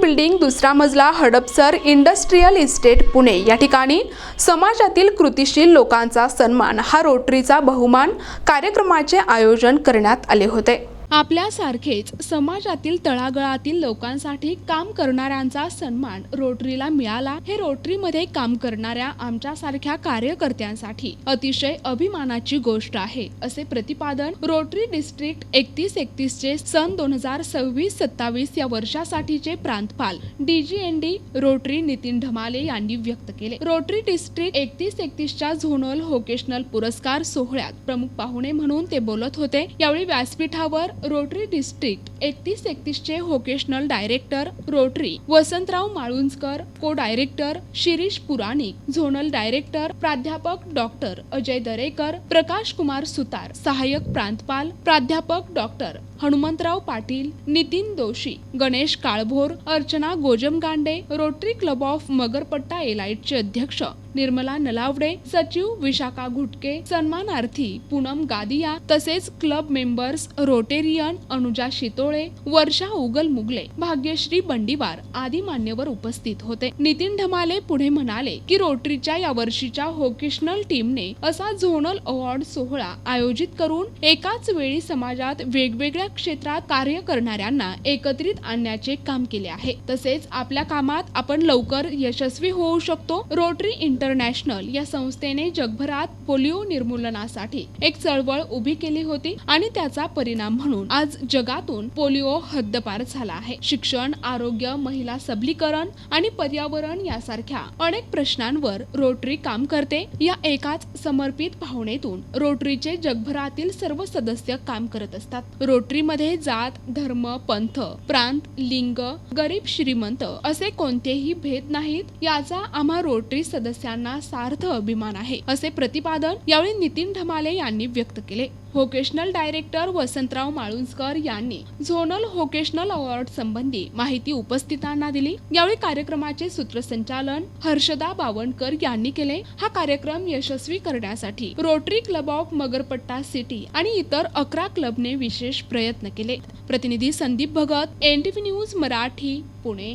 Building दुसरा मजला Hadapsar industrial estate Pune. या ठिकाणी समाजातील कृतिशील लोकांचा सन्मान हा रोटरीचा बहुमान कार्यक्रमाचे आयोजन करण्यात आले होते. आपल्यासारखेच समाजातील तळागळातील लोकांसाठी काम करणाऱ्यांचा सन्मान रोटरीला मिळाला. हे रोटरीमध्ये काम करणाऱ्या आमच्यासारख्या कार्यकर्त्यांसाठी अतिशय अभिमानाची गोष्ट आहे असे प्रतिपादन रोटरी डिस्ट्रिक्ट एकतीस एकतीस चे सन दोन हजार सव्वीस सत्तावीस या वर्षासाठीचे प्रांतपाल डीजीएनडी रोटरी नितीन ढमाले यांनी व्यक्त केले. रोटरी डिस्ट्रिक्ट एकतीस एकतीसच्या झोनल व्होकेशनल पुरस्कार सोहळ्यात प्रमुख पाहुणे म्हणून ते बोलत होते. यावेळी व्यासपीठावर रोटरी डिस्ट्रिक्ट एकतीस एकतीसचे vocational director Rotary. Vasantrao Malunjkar co director Shirish Puranik zonal director प्राध्यापक डॉक्टर अजय दरेकर प्रकाश कुमार सुतार सहाय्यक प्रांतपाल प्राध्यापक doctor Hanumantrao Patil Nitin Doshi Ganesh Kalbhor Archana Gojamgunde Rotary club of Magarpatta एलाइटचे अध्यक्ष निर्मला नलावडे सचिव विशाखा घुटके सन्मानार्थी पूनम गादिया तसेच club members Rotary Kurian Anuja Shitole Varsha Ugal Mugle Bhagyashree Bandiwar आदी मान्यवर उपस्थित होते. नितीन ढमाले पुढे म्हणाले की रोटरीच्या या वर्षीच्या व्होकेशनल टीमने असा झोनल अवॉर्ड सोहळा आयोजित करून एकाच वेळी समाजात वेगवेगळ्या क्षेत्रात कार्य करणाऱ्यांना एकत्रित आणण्याचे काम केले आहे. तसेच आपल्या कामात आपण लवकर यशस्वी होऊ शकतो. रोटरी इंटरनॅशनल या संस्थेने जगभरात पोलिओ निर्मूलनासाठी एक चळवळ उभी केली होती आणि त्याचा परिणाम म्हणून म्हणून आज जगातून पोलिओ हद्दपार झाला आहे. शिक्षण आरोग्य महिला सबलीकरण आणि पर्यावरण यासारख्या अनेक प्रश्नांवर रोटरी काम करते. या एकाच समर्पित भावनेतून रोटरीचे जगभरातील सर्व सदस्य काम करत असतात. रोटरीमध्ये जात धर्म पंथ प्रांत लिंग गरीब श्रीमंत असे कोणतेही भेद नाहीत. याचा आम्हा रोटरी सदस्यांना सार्थ अभिमान आहे असे प्रतिपादन यावेळी नितीन ढमाले यांनी व्यक्त केले. व्होकेशनल डायरेक्टर वसंतराव माळुंजकर यांनी झोनल व्होकेशनल अवॉर्ड संबंधी माहिती उपस्थितांना दिली. यावेळी कार्यक्रमाचे सूत्रसंचालन हर्षदा बावणकर यांनी केले. हा कार्यक्रम यशस्वी करण्यासाठी Rotary club of Magarpatta city आणि इतर अकरा क्लबने विशेष प्रयत्न केले. प्रतिनिधी संदीप भगत एनटीव्ही न्यूज मराठी पुणे.